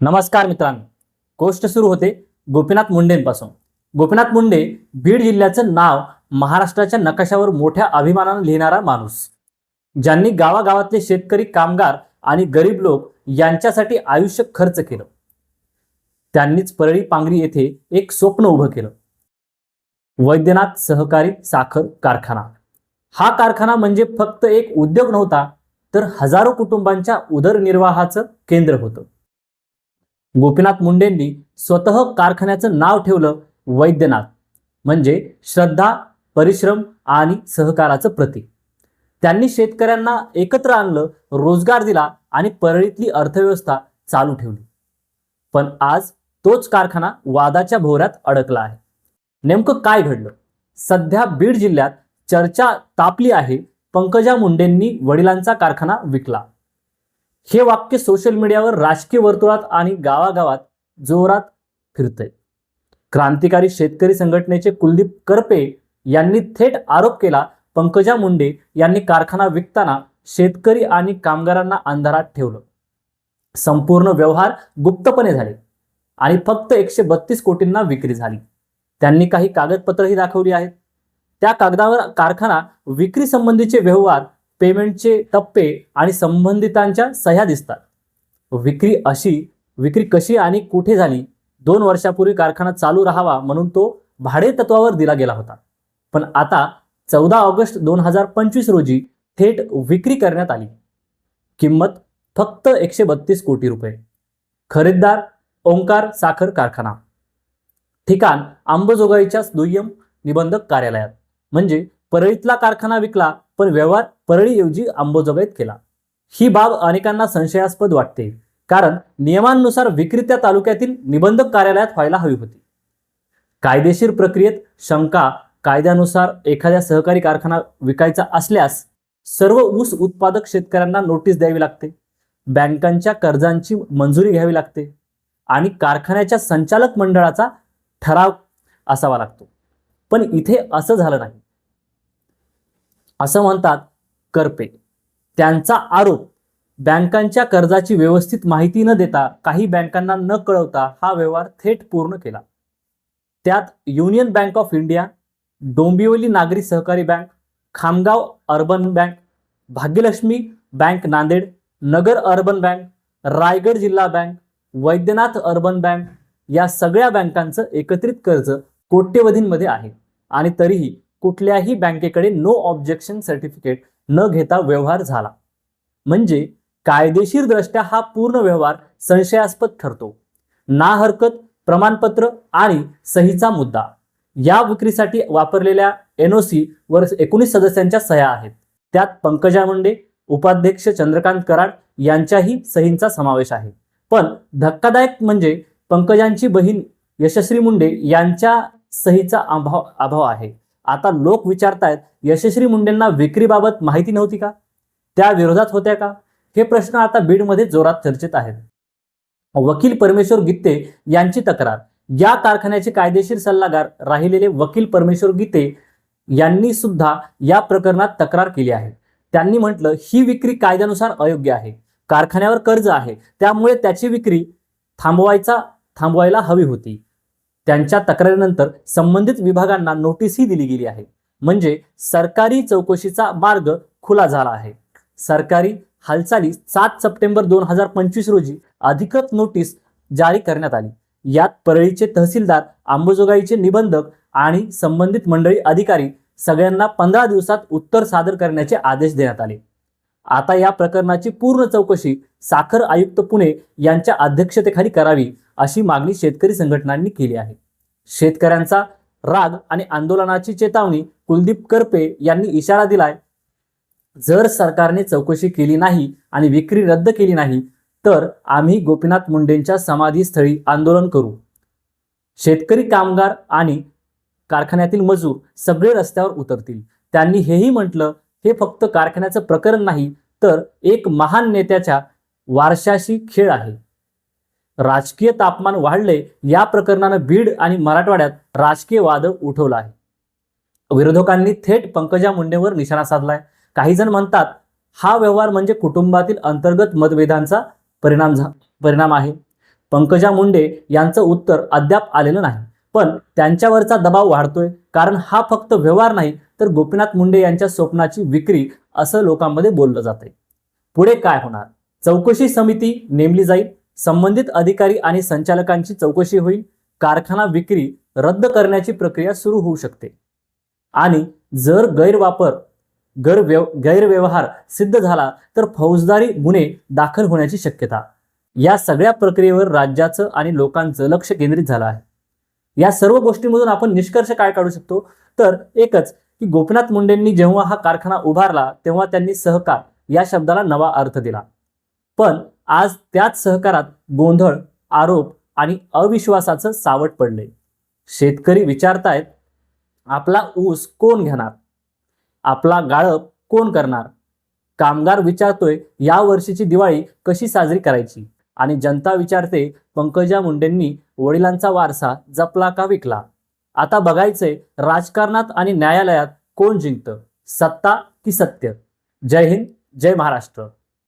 नमस्कार मित्रांनो. गोष्ट सुरू होते गोपीनाथ मुंडेंपासून. गोपीनाथ मुंडे बीड जिल्ह्याचं नाव महाराष्ट्राच्या नकाशावर मोठ्या अभिमानानं लिहिणारा माणूस. ज्यांनी गावागावातले शेतकरी कामगार आणि गरीब लोक यांच्यासाठी आयुष्य खर्च केलं. त्यांनीच परळी पांगरी येथे एक स्वप्न उभं केलं. वैद्यनाथ सहकारी साखर कारखाना. हा कारखाना म्हणजे फक्त एक उद्योग नव्हता तर हजारो कुटुंबांच्या उदरनिर्वाहाचं केंद्र होतं. गोपीनाथ मुंडेंनी स्वतः कारखान्याचं नाव ठेवलं वैद्यनाथ. म्हणजे श्रद्धा परिश्रम आणि सहकाराचं प्रतीक. त्यांनी शेतकऱ्यांना एकत्र आणलं रोजगार दिला आणि परळीतली अर्थव्यवस्था चालू ठेवली. पण आज तोच कारखाना वादाच्या भोवऱ्यात अडकला आहे. नेमकं काय घडलं? सध्या बीड जिल्ह्यात चर्चा तापली आहे. पंकजा मुंडेंनी वडिलांचा कारखाना विकला. हे वाक्य सोशल मीडियावर राजकीय वर्तुळात आणि गावागावात जोरात फिरतंय. क्रांतिकारी शेतकरी संघटनेचे कुलदीप करपे यांनी थेट आरोप केला. पंकजा मुंडे यांनी कारखाना विकताना शेतकरी आणि कामगारांना अंधारात ठेवलं. संपूर्ण व्यवहार गुप्तपणे झाले आणि फक्त एकशे बत्तीस कोटींना विक्री झाली. त्यांनी काही कागदपत्रही दाखवली आहेत. त्या कागदावर कारखाना विक्री संबंधीचे व्यवहार पेमेंटचे टप्पे आणि संबंधितांच्या सह्या दिसतात. विक्री अशी विक्री कशी आणि कुठे झाली दोन वर्षापूर्वी कारखाना चालू राहावा म्हणून तो भाडे तत्वावर दिला गेला होता. पण आता चौदा ऑगस्ट दोन हजार पंचवीस रोजी थेट विक्री करण्यात आली. किंमत फक्त एकशे बत्तीस कोटी रुपये. खरेदीदार ओंकार साखर कारखाना. ठिकाण अंबजोगाईच्या दुय्यम निबंधक कार्यालयात. म्हणजे परळीतला कारखाना विकला पण व्यवहार परळीऐवजी अंबोजोगाईत केला. ही बाब अनेकांना संशयास्पद वाटते कारण नियमांनुसार विक्री त्या तालुक्यातील निबंधक कार्यालयात व्हायला हवी होती. कायदेशीर प्रक्रियेत शंका कायद्यानुसार एखाद्या सहकारी कारखाना विकायचा असल्यास सर्व ऊस उत्पादक शेतकऱ्यांना नोटीस द्यावी लागते बँकांच्या कर्जांची मंजुरी घ्यावी लागते आणि कारखान्याच्या संचालक मंडळाचा ठराव असावा लागतो. पण इथे असं झालं नाही. असं म्हणतात करपे. त्यांचा आरोप बँकांच्या कर्जाची व्यवस्थित माहिती न देता काही बँकांना न कळवता हा व्यवहार थेट पूर्ण केला. त्यात union bank of India Dombivli नागरी सहकारी bank Khamgaon urban bank Bhagyalakshmi bank Nanded Nagar urban bank Raigad जिल्हा बँक वैद्यनाथ अर्बन बँक या सगळ्या बँकांचं एकत्रित कर्ज कोट्यवधींमध्ये आहे आणि तरीही कुठल्याही बँकेकडे नो ऑब्जेक्शन सर्टिफिकेट न घेता व्यवहार झाला. म्हणजे कायदेशीर दृष्ट्या हा पूर्ण व्यवहार संशयास्पद ठरतो. ना हरकत प्रमाणपत्र आणि सहीचा मुद्दा. या विक्रीसाठी वापरलेल्या एनओसी वर एकोणीस सदस्यांच्या सह्या आहेत. त्यात पंकजा मुंडे उपाध्यक्ष चंद्रकांत कराड यांच्याही सहींचा समावेश आहे. पण धक्कादायक म्हणजे पंकजांची बहीण यशस्वी मुंडे यांच्या सहीचा अभाव अभाव आहे. आता लोक विचारतायत यशस्वी मुंडेंना विक्रीबाबत माहिती नव्हती का? त्या विरोधात होत्या का? हे प्रश्न आता बीडमध्ये जोरात चर्चेत आहेत. वकील परमेश्वर गित्ते यांची तक्रार. या कारखान्याचे कायदेशीर सल्लागार राहिलेले वकील परमेश्वर गीते यांनी सुद्धा या प्रकरणात तक्रार केली आहे. त्यांनी म्हटलं ही विक्री कायद्यानुसार अयोग्य आहे. कारखान्यावर कर्ज आहे. त्यामुळे त्याची विक्री थांबवायचा थांबवायला हवी होती. त्यांच्या तक्रारीनंतर संबंधित विभागांना नोटीसही दिली गेली आहे. म्हणजे सरकारी चौकशीचा मार्ग खुला झाला आहे. सरकारी हालचाली सात सप्टेंबर दोन हजार पंचवीस रोजी अधिकृत नोटीस जारी करण्यात आली. यात परळीचे तहसीलदार आंबोजोगाईचे निबंधक आणि संबंधित मंडळी अधिकारी सगळ्यांना पंधरा दिवसात उत्तर सादर करण्याचे आदेश देण्यात आले. आता या प्रकरणाची पूर्ण चौकशी साखर आयुक्त पुणे यांच्या अध्यक्षतेखाली करावी अशी मागणी शेतकरी संघटनांनी केली आहे. शेतकऱ्यांचा राग आणि आंदोलनाची चेतावणी कुलदीप करपे यांनी इशारा दिलाय. जर सरकारने चौकशी केली नाही आणि विक्री रद्द केली नाही तर आम्ही गोपीनाथ मुंडेंच्या समाधीस्थळी आंदोलन करू. शेतकरी कामगार आणि कारखान्यातील मजूर सगळे रस्त्यावर उतरतील. त्यांनी हेही म्हटलं हे फक्त कारखान्याचं प्रकरण नाही तर एक महान नेत्याच्या वारशाशी खेळ आहे. राजकीय तापमान वाढले या प्रकरणानं बीड आणि मराठवाड्यात राजकीय वाद उठवला आहे. विरोधकांनी थेट पंकजा मुंडेवर निशाणा साधलाय. काही जण म्हणतात हा व्यवहार म्हणजे कुटुंबातील अंतर्गत मतभेदांचा परिणाम झा परिणाम आहे. पंकजा मुंडे यांचं उत्तर अद्याप आलेलं नाही. पण त्यांच्यावरचा दबाव वाढतोय. कारण हा फक्त व्यवहार नाही तर गोपीनाथ मुंडे यांच्या स्वप्नाची विक्री असं लोकांमध्ये बोललं जाते पुढे काय होणार? चौकशी समिती नेमली जाईल. संबंधित अधिकारी आणि संचालकांची चौकशी होईल. कारखाना विक्री रद्द करण्याची प्रक्रिया सुरू होऊ शकते. आणि जर गैरवापर गैरव्यव गैरव्यवहार सिद्ध झाला तर फौजदारी गुन्हे दाखल होण्याची शक्यता. या सगळ्या प्रक्रियेवर राज्याचं आणि लोकांचं लक्ष केंद्रित झालं आहे. या सर्व गोष्टींमधून आपण निष्कर्ष काय काढू शकतो? तर एकच की गोपीनाथ मुंडेंनी जेव्हा हा कारखाना उभारला तेव्हा त्यांनी सहकार या शब्दाला नवा अर्थ दिला. पण आज त्याच सहकारात गोंधळ आरोप आणि अविश्वासाचं सावट पडले शेतकरी विचारतायत आपला ऊस कोण घेणार? आपला गाळप कोण करणार? कामगार विचारतोय या वर्षीची दिवाळी कशी साजरी करायची? आणि जनता विचारते पंकजा मुंडेंनी वडिलांचा वारसा जपला का विकला? आता बघायचंय राजकारणात आणि न्यायालयात कोण जिंकतं? सत्ता की सत्य? जय हिंद जय महाराष्ट्र.